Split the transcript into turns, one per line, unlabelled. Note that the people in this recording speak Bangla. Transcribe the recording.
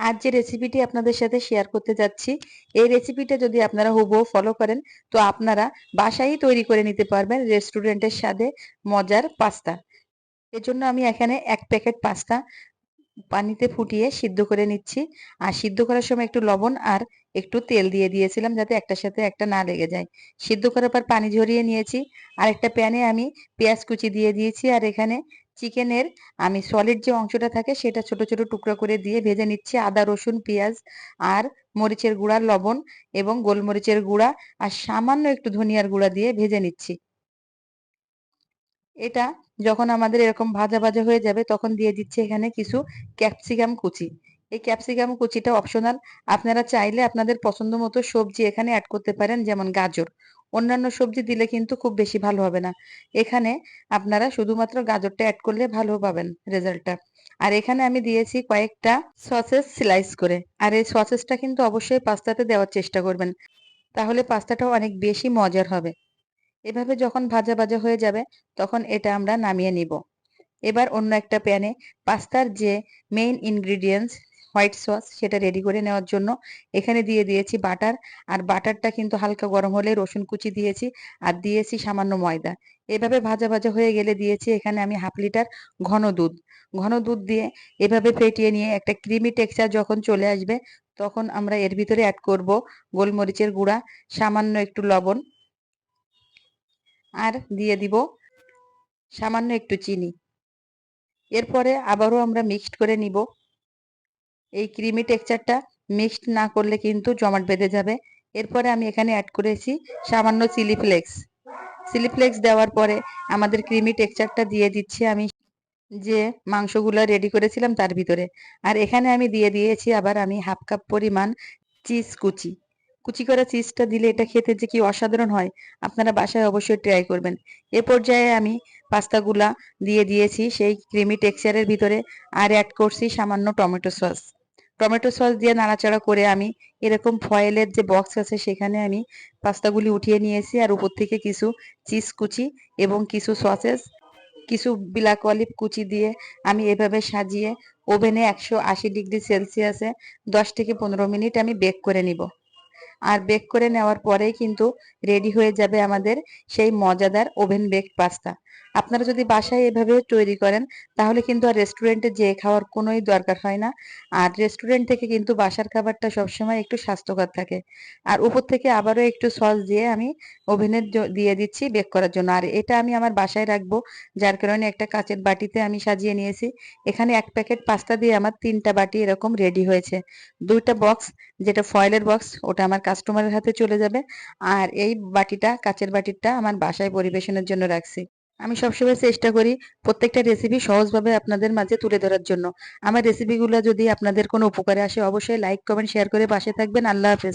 আজ যে রেসিপিটি আপনাদের সাথে শেয়ার করতে যাচ্ছি, এই রেসিপিটা যদি আপনারা হুবহু ফলো করেন, তো আপনারা বাসায়ই তৈরি করে নিতে পারবেন রেস্টুরেন্টের স্বাদে মজার পাস্তা। এজন্য আমি এখানে এক প্যাকেট পাস্তা পানিতে ফুটিয়ে সিদ্ধ করে নিচ্ছি। আর সিদ্ধ করার সময় একটু লবণ আর একটু তেল দিয়ে দিয়েছিলাম যাতে একটার সাথে একটা না লেগে যায়। সিদ্ধ করার পর পানি ঝরিয়ে নিয়েছি। আর একটা প্যানে আমি পেঁয়াজ কুচি দিয়ে দিয়েছি। আর এখানে চিকেনের আমি সলিড যে অংশটা থাকে সেটা ছোট ছোট টুকরো করে দিয়ে ভেজে নিচ্ছি আদা, রসুন, পেঁয়াজ আর মরিচের গুঁড়া, লবণ এবং গোলমরিচের গুঁড়া আর সামান্য একটু ধনিয়ার গুঁড়া দিয়ে ভেজে নিচ্ছি। এটা যখন আমাদের এরকম ভাজা ভাজা হয়ে যাবে তখন দিয়ে দিচ্ছি এখানে কিছু ক্যাপসিকাম কুচি। এই ক্যাপসিকাম কুচিটা অপশনাল আপনারা চাইলে আপনাদের পছন্দ মতো সবজি এখানে অ্যাড করতে পারেন, যেমন গাজর। অন্যান্য সবজি দিলে কিন্তু খুব বেশি ভালো হবে না। এখানে আপনারা শুধুমাত্র গাজরটা অ্যাড করলে ভালো পাবেন রেজাল্টটা আর এখানে আমি দিয়েছি কয়েকটা সসেস স্লাইস করে। আর এই সসেসটা কিন্তু অবশ্যই পাস্তাতে দেওয়ার চেষ্টা করবেন। তাহলে পাস্তাটাও অনেক বেশি মজার হবে। এভাবে যখন ভাজা ভাজা হয়ে যাবে, তখন এটা আমরা নামিয়ে নিব। এবার অন্য একটা প্যানে পাস্তার যে মেইন ইনগ্রিডিয়েন্টস হোয়াইট সস সেটা রেডি করে নেওয়ার জন্য। এখানে দিয়ে দিয়েছি বাটার। আর বাটারটা কিন্তু হালকা গরম হলে রসুন কুচি দিয়েছি আর দিয়েছি সামান্য ময়দা। এভাবে ভাজা ভাজা হয়ে গেলে দিয়েছি এখানে আমি হাফ লিটার ঘন দুধ। ঘন দুধ দিয়ে এভাবে ফেটিয়ে নিয়ে একটা ক্রিমি টেক্সচার যখন চলে আসবে, তখন আমরা এর ভিতরে অ্যাড করব গোলমরিচের গুঁড়া, সামান্য একটু লবণ আর দিয়ে দিব সামান্য একটু চিনি। এরপরে আবারও আমরা মিক্সড করে নিব। এই ক্রিমি টেক্সচারটা মিক্সড না করলে কিন্তু জমাট বেঁধে যাবে। এরপরে আমি এখানে অ্যাড করেছি সামান্য চিলি ফ্লেক্স চিলি ফ্লেক্স দেওয়ার পরে আমাদের ক্রিমি টেক্সচারটা দিয়ে দিচ্ছি আমি যে মাংসগুলো রেডি করেছিলাম তার ভিতরে। আর এখানে আমি দিয়ে দিয়েছি আবার আমি হাফ কাপ পরিমাণ চিজ কুচি। কুচি করা চিজটা দিলে এটা খেতে যে কি অসাধারণ হয়, আপনারা বাসায় অবশ্যই ট্রাই করবেন। এ পর্যায়ে আমি পাস্তাগুলা দিয়ে দিয়েছি সেই ক্রিমি টেক্সচারের ভিতরে আর অ্যাড করছি সামান্য টমেটো সস। টমেটো সস দিয়ে নাড়াচাড়া করে আমি এরকম ফয়েলের যে বক্স আছে সেখানে আমি পাস্তাগুলি উঠিয়ে নিয়েছি আর উপর থেকে কিছু চিজ কুচি এবং কিছু সসেস কিছু বিলাক অলিভ কুচি দিয়ে আমি এভাবে সাজিয়ে ওভেনে একশো আশি ডিগ্রি সেলসিয়াসে দশ থেকে পনেরো মিনিট আমি বেক করে নিব। আর বেক করে নেওয়ার পরেই কিন্তু রেডি হয়ে যাবে আমাদের সেই মজাদার ওভেন বেক পাস্তা আপনারা যদি বাসায় এভাবে তৈরি করেন, তাহলে কিন্তু আর রেস্টুরেন্টে যেয়ে খাওয়ার কোনোই দরকার হয় না। আর রেস্টুরেন্ট থেকে কিন্তু বাসার খাবারটা সবসময় একটু স্বাস্থ্যকর থাকে। আর উপর থেকে আবারও একটু সস দিয়ে আমি ওভেনে দিয়ে দিচ্ছি বেক করার জন্য। আর এটা আমি আমার বাসায় রাখব, যার কারণে একটা কাঁচের বাটিতে আমি সাজিয়ে নিয়েছি। এখানে এক প্যাকেট পাস্তা দিয়ে আমার তিনটা বাটি এরকম রেডি হয়েছে। দুইটা বক্স যেটা ফয়েলের বক্স ওটা আমার কাস্টমারের হাতে চলে যাবে। আর এই বাটিটা, কাচের বাটিটা আমার বাসায় পরিবেশনের জন্য রাখছি। আমি সবসময় চেষ্টা করি প্রত্যেকটা রেসিপি সহজভাবে আপনাদের মাঝে তুলে ধরার জন্য। আমার রেসিপিগুলো যদি আপনাদের কোনো উপকারে আসে, অবশ্যই লাইক কমেন্ট শেয়ার করে পাশে থাকবেন। আল্লাহ হাফেজ।